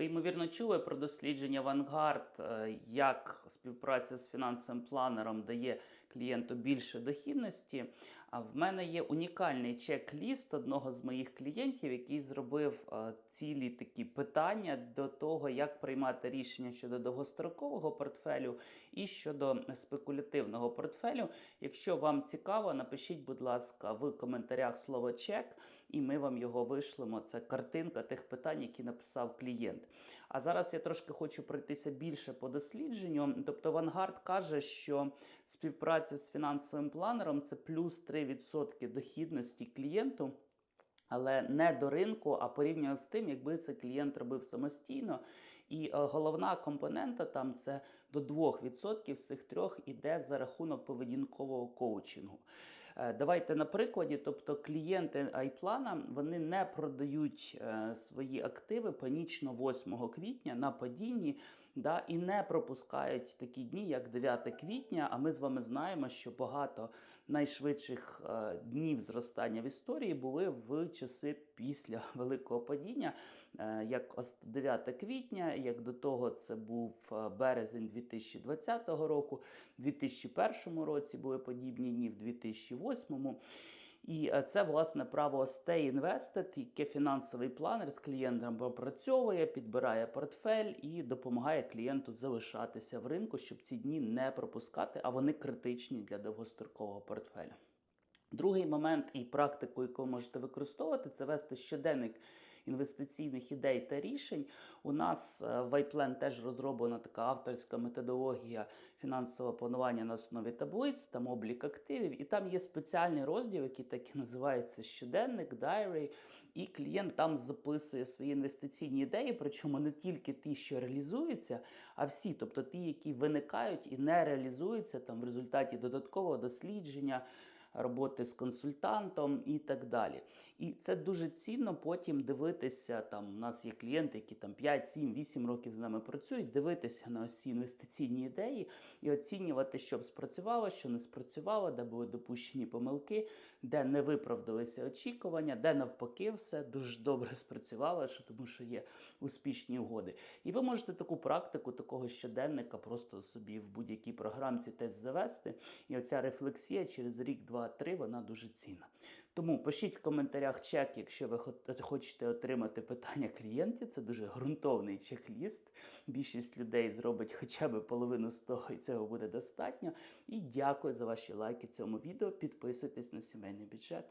Ви ймовірно чули про дослідження Vanguard, е, як співпраця з фінансовим планером дає клієнту більше дохідності. А в мене є унікальний чек-ліст одного з моїх клієнтів, який зробив е, цілі такі питання до того, як приймати рішення щодо довгострокового портфелю і щодо спекулятивного портфелю. Якщо вам цікаво, напишіть, будь ласка, в коментарях слово чек, і ми вам його вишлемо. Це картинка тих питань, які написав клієнт. А зараз я трошки хочу пройтися більше по дослідженню. Тобто Vanguard каже, що співпраця з фінансовим планером це плюс 3% дохідності клієнту. Але не до ринку, а порівняно з тим, якби це клієнт робив самостійно. І е, головна компонента там це до 2% з цих трьох іде за рахунок поведінкового коучингу. Е, давайте на прикладі, тобто клієнти айплана вони не продають е, свої активи панічно 8 квітня на падінні. Да, і не пропускають такі дні, як 9 квітня. А ми з вами знаємо, що багато найшвидших е, днів зростання в історії були в часи після великого падіння, як 9 квітня, як до того це був березень 2020 року, в 2001 році були подібні дні, в 2008. І е, це власне право Stay Invested, яке фінансовий планер з клієнтом пропрацьовує, підбирає портфель і допомагає клієнту залишатися в ринку, щоб ці дні не пропускати, а вони критичні для довгострокового портфеля. Другий момент і практику, яку можете використовувати, це вести щоденник інвестиційних ідей та рішень. У нас е, в iPlan теж розроблена така авторська методологія фінансового планування на основі таблиць, там облік активів, і там є спеціальний розділ, який так і називається щоденник, diary, і клієнт там записує свої інвестиційні ідеї, причому не тільки ті, що реалізуються, а всі, тобто ті, які виникають і не реалізуються там в результаті додаткового дослідження роботи з консультантом і так далі. І це дуже цінно потім дивитися. Там у нас є клієнти, які там 5, 7, 8 років з нами працюють, дивитися на ось ці інвестиційні ідеї і оцінювати, що спрацювало, що не спрацювало, де були допущені помилки, де не виправдалися очікування, де навпаки, все дуже добре спрацювало, що тому що є успішні угоди. І ви можете таку практику, такого щоденника просто собі в будь-якій програмці теж завести. І оця рефлексія через рік-два. АА3, вона дуже цінна. Тому пишіть в коментарях чек, якщо ви хочете отримати питання клієнтів. Це дуже ґрунтовний чек-ліст. Більшість людей зробить хоча б половину з того, і цього буде достатньо. І дякую за ваші лайки цьому відео. Підписуйтесь на сімейний бюджет.